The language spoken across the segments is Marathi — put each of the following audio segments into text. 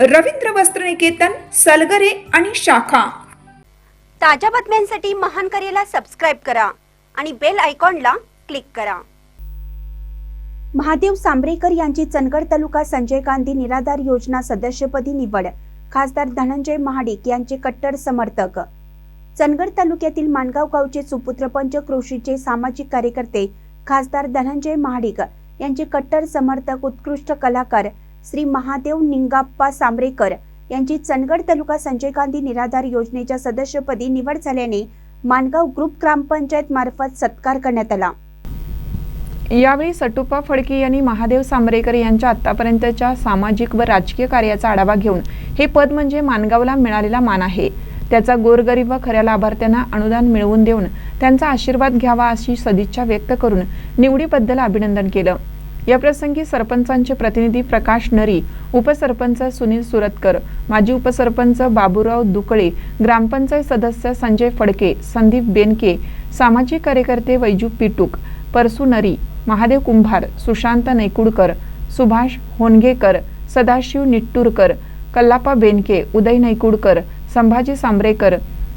रवींद्र वस्त्रनिकेतन सलगरे आणि शाखा. ताज्या बातम्यांसाठी महान करेला सबस्क्राईब करा आणि बेल आयकॉनला क्लिक करा. महादेव सांबरेकर यांची चंदगड तालुका संजय गांधी निराधार योजना सदस्यपदी निवड. खासदार धनंजय महाडिक यांचे कट्टर समर्थक. चंदगड तालुक्यातील माणगाव गावचे सुपुत्र पंचक्रोशीचे सामाजिक कार्यकर्ते खासदार धनंजय महाडिक यांचे कट्टर समर्थक उत्कृष्ट कलाकार श्री महादेव निंगाप्पा सांबरेकर यांची चंदगड तालुका संजय गांधी निराधार योजनेच्या सदस्यपदी निवड झाल्याने माणगाव ग्रुप ग्रामपंचायत मार्फत सत्कार करण्यात आला. यावेळी सटुपा फडके यांनी महादेव सांबरेकर यांच्या आतापर्यंतच्या सामाजिक व राजकीय कार्याचा आढावा घेऊन हे पद म्हणजे मानगावला मिळालेला मान आहे. त्याचा गोरगरीब व खऱ्या लाभार्थ्यांना अनुदान मिळवून देऊन त्यांचा आशीर्वाद घ्यावा अशी सदिच्छा व्यक्त करून निवडीबद्दल अभिनंदन केलं. याप्रसंगी सरपंचांचे प्रतिनिधी प्रकाश नरी उपसरपंच सुनील सुरतकर माजी उपसरपंच बाबूराव दुकळे ग्रामपंचायत सदस्य संजय फडके संदीप बेनके सामाजिक कार्यकर्ते वैजू पिटूक परसू नरी महादेव कुंभार सुशांत नैकुडकर सुभाष होनगेकर सदाशिव निट्टूरकर कल्लापा बेनके उदय नैकुडकर संभाजी सांबरेकर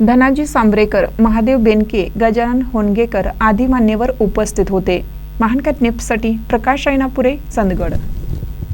धनाजी सांबरेकर महादेव बेनके गजानन होनगेकर आदी मान्यवर उपस्थित होते. महानकर निप्ससाठी प्रकाश ऐनापुरे चंदगड.